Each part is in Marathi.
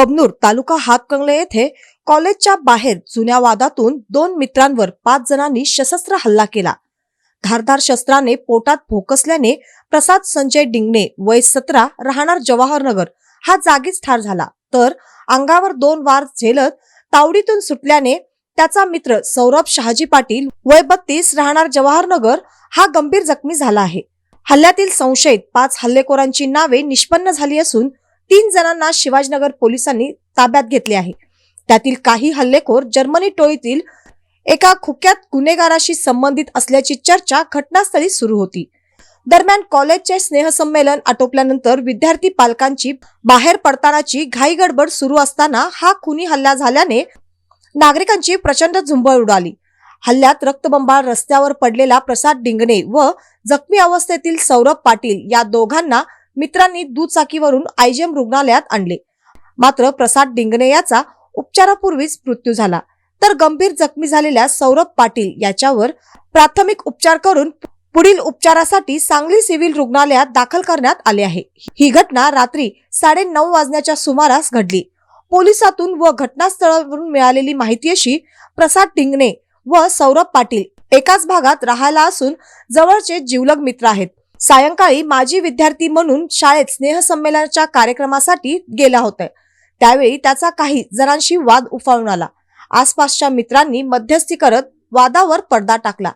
कबनूर तालुका हातकंगले येथे कॉलेजच्या बाहेर जुन्या वादातून दोन मित्रांवर पाच जणांनी सशस्त्र हल्ला केला. धारधार शस्त्राने पोटात भोकसल्याने प्रसाद संजय डिंगणे वय सतरा राहणार जवाहरनगर हा जागीच ठार झाला. तर अंगावर दोन वार झेलत तावडीतून सुटल्याने त्याचा मित्र सौरभ शहाजी पाटील वय बत्तीस राहणार जवाहरनगर हा गंभीर जखमी झाला आहे. हल्ल्यातील संशयित पाच हल्लेखोरांची नावे निष्पन्न झाली असून तीन जणांना शिवाजीनगर पोलिसांनी ताब्यात घेतले आहे. त्यातील काही हल्लेखोर जर्मनी टोळीतील एका खुक्यात गुन्हेगाराशी संबंधित असल्याची चर्चा घटनास्थळी सुरू होती. दरम्यान कॉलेजचे स्नेहसंमेलन आटोपल्यानंतर विद्यार्थी पालकांची बाहेर पडतानाची घाईगडबड सुरू असताना हा खुनी हल्ला झाल्याने नागरिकांची प्रचंड झुंबळ उडाली. हल्ल्यात रक्तबंबाळ रस्त्यावर पडलेला प्रसाद डिंगणे व जखमी अवस्थेतील सौरभ पाटील या दोघांना मित्रांनी दुचाकीवरून आयजीएम रुग्णालयात आणले. मात्र प्रसाद डिंगणे याचा उपचारापूर्वीच मृत्यू झाला. तर गंभीर जखमी झालेल्या सौरभ पाटील याच्यावर प्राथमिक उपचार करून पुढील उपचारासाठी सांगली सिव्हिल रुग्णालयात दाखल करण्यात आले आहे. ही घटना रात्री साडे नऊ वाजण्याच्या सुमारास घडली. पोलिसातून व घटनास्थळावरून मिळालेली माहिती अशी प्रसाद डिंगणे व सौरभ पाटील एकाच भागात राहायला असून जवळचे जिवलग मित्र आहेत. सायंकाळी माजी विद्यार्थी म्हणून शाळेत स्नेहसंमेलनाच्या कार्यक्रमासाठी गेला होता. त्यावेळी त्याचा काही जणांशी वाद उफाळून आला. आसपासच्या मित्रांनी मध्यस्थी करत वादावर पडदा टाकला.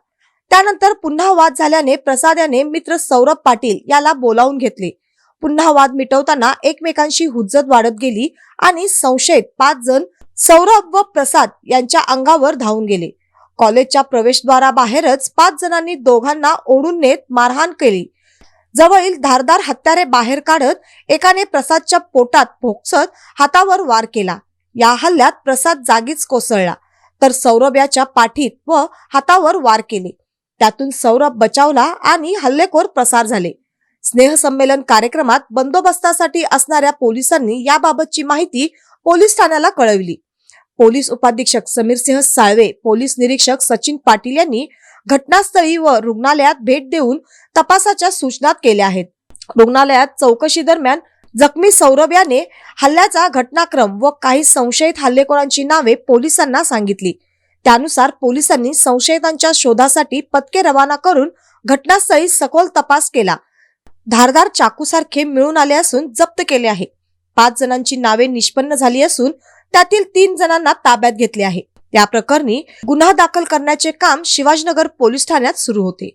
त्यानंतर पुन्हा वाद झाल्याने प्रसाद याने मित्र सौरभ पाटील याला बोलावून घेतले. पुन्हा वाद मिटवताना एकमेकांशी हुज्जत वाढत गेली आणि संशयित पाच जण सौरभ व प्रसाद यांच्या अंगावर धावून गेले. कॉलेजच्या प्रवेशद्वाराबाहेरच पाच जणांनी दोघांना ओढून नेत मारहाण केली. जवळील धारदार हत्यारे बाहेर काढत एकाने प्रसादच्या पोटात भोगसत हातावर वार केला. या हल्ल्यात प्रसाद जागीच कोसळला. तर सौरभ याच्या पाठीत व हातावर वार केले. त्यातून सौरभ बचावला आणि हल्लेखोर प्रसार झाले. स्नेहसंमेलन कार्यक्रमात बंदोबस्तासाठी असणाऱ्या पोलिसांनी याबाबतची माहिती पोलीस ठाण्याला कळविली. पोलीस उपाधीक्षक समीरसिंह साळवे पोलीस निरीक्षक सचिन पाटील यांनी घटनास्थळी व रुग्णालयात भेट देऊन तपासाच्या सूचना केल्या आहेत. रुग्णालयात चौकशी दरम्यान जखमी सौरभ याने हल्ल्याचा घटनाक्रम व काही संशयित हल्लेखोरांची नावे पोलिसांना सांगितली. त्यानुसार पोलिसांनी संशयितांच्या शोधासाठी पथके रवाना करून घटनास्थळी सखोल तपास केला. धारदार चाकूसारखे मिळून आले असून जप्त केले आहे. पाच जणांची नावे निष्पन्न झाली असून त्यातील तीन जणांना ताब्यात घेतले आहे. त्या प्रकरणी गुन्हा दाखल करण्याचे काम शिवाजीनगर पोलीस ठाण्यात सुरू होते.